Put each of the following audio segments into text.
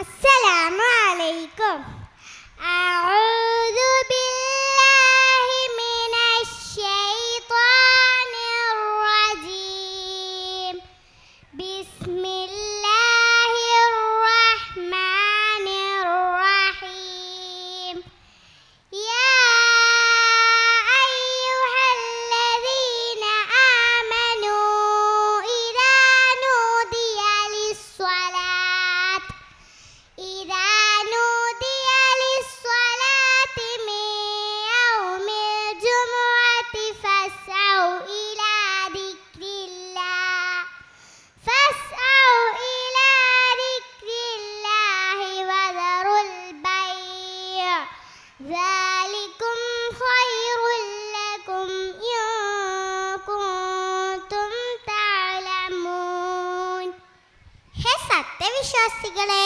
അസ്സലാമു അലൈക്കും. സത്യവിശ്വാസികളെ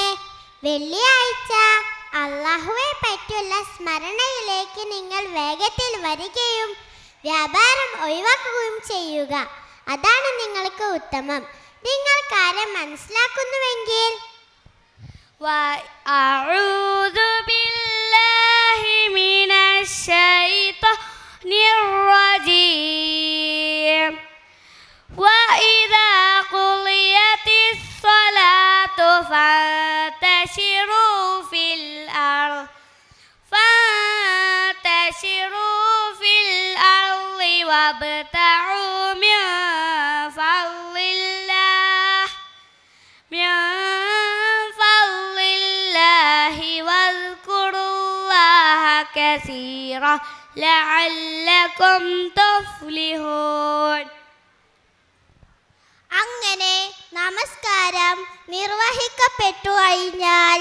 വെള്ളിയാഴ്ച അള്ളാഹുവെ പറ്റിയുള്ള സ്മരണയിലേക്ക് നിങ്ങൾ വേഗത്തിൽ വരികയും വ്യാപാരം ഒഴിവാക്കുകയും ചെയ്യുക അതാണ് നിങ്ങൾക്ക് ഉത്തമം നിങ്ങൾ കാര്യം മനസ്സിലാക്കുന്നുവെങ്കിൽ وأعوذ بالله من الشيطان الرجيم الأرض وابتغوا من فضل الله من فضل الله واذكروا الله كثيرا لعلكم تفلحون അങ്ങനെ നമസ്കാരം നിർവഹിക്കപ്പെട്ടു കഴിഞ്ഞാൽ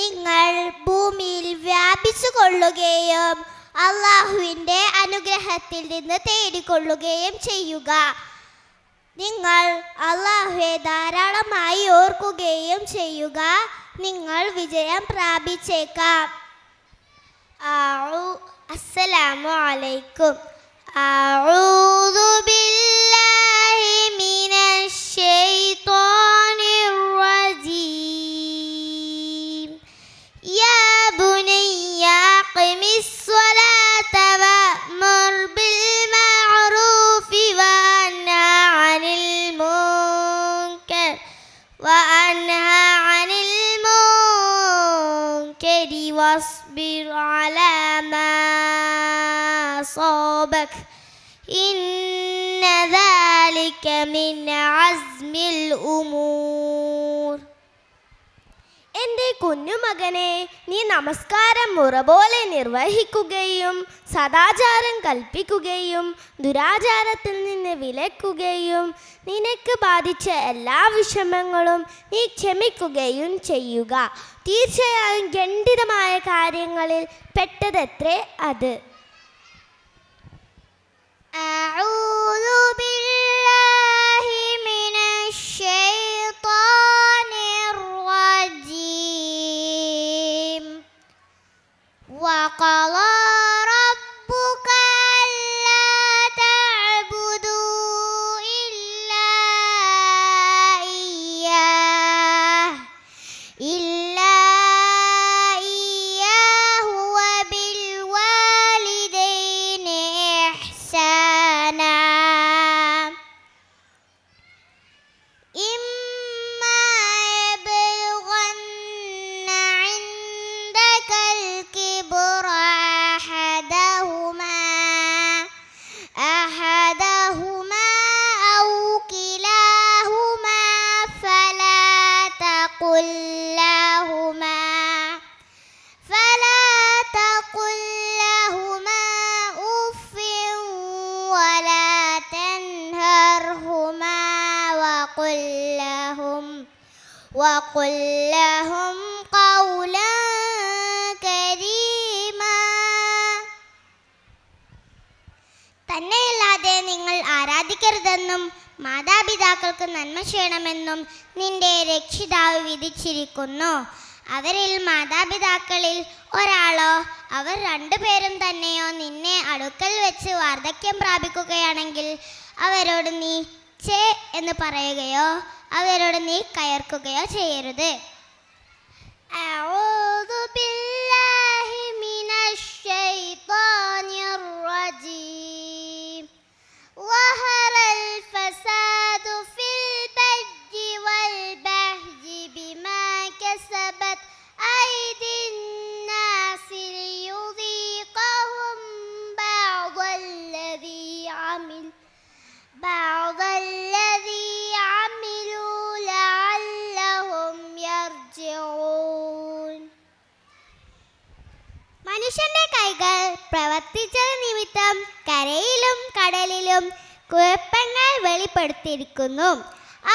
നിങ്ങൾ ഭൂമിയിൽ വ്യാപിച്ചു കൊള്ളുകയും അള്ളാഹുവിൻ്റെ അനുഗ്രഹത്തിൽ നിന്ന് തേടിക്കൊള്ളുകയും ചെയ്യുക നിങ്ങൾ അള്ളാഹുവെ ധാരാളമായി ഓർക്കുകയും ചെയ്യുക നിങ്ങൾ വിജയം പ്രാപിച്ചേക്കാം أعو- السلام عليكم أعوذ بالله من الشيطان الرجيم يا بني أقم الصلاة واصبر على ما أصابك إن ذلك من عزم الأمور. എന്റെ കുഞ്ഞുമകനെ നീ നമസ്കാരം മുറ പോലെ നിർവഹിക്കുകയും സദാചാരം കൽപ്പിക്കുകയും ദുരാചാരത്തിൽ നിന്ന് വിലക്കുകയും നിനക്ക് ബാധിച്ച എല്ലാ വിഷമങ്ങളും നീ ക്ഷമിക്കുകയും ചെയ്യുക. തീർച്ചയായും ഖണ്ഡിതമായ കാര്യങ്ങളിൽ പെട്ടതത്രേ അത്. وقل لهم قولا كريما തന്നെയല്ലാതെ നിങ്ങൾ ആരാധിക്കരുതെന്നും മാതാപിതാക്കൾക്ക് നന്മ ചെയ്യണമെന്നും നിന്റെ രക്ഷിതാവ് വിധിച്ചിരിക്കുന്നു അവരിൽ മാതാപിതാക്കളിൽ ഒരാളോ അവർ രണ്ടുപേരും തന്നെയോ നിന്നെ അടുക്കൽ വെച്ച് വാർദ്ധക്യം പ്രാപിക്കുകയാണെങ്കിൽ അവരോട് നീ ചേ എന്ന് പറയുകയോ അവരോട് നീ കയർക്കുകയോ ചെയ്യരുത് أعوذ بالله പ്രവർത്തിച്ചത് നിമിത്തം കരയിലും കടലിലും കുഴപ്പങ്ങൾ വെളിപ്പെടുത്തിയിരിക്കുന്നു.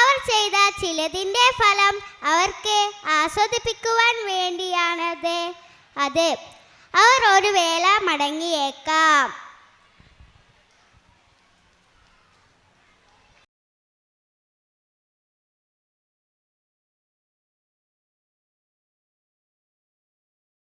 അവർ ചെയ്ത ചിലതിന്റെ ഫലം അവർക്ക് ആസ്വദിപ്പിക്കുവാൻ വേണ്ടിയാണത്. അത് അവർ ഒരു വേള മടങ്ങിയേക്കാം.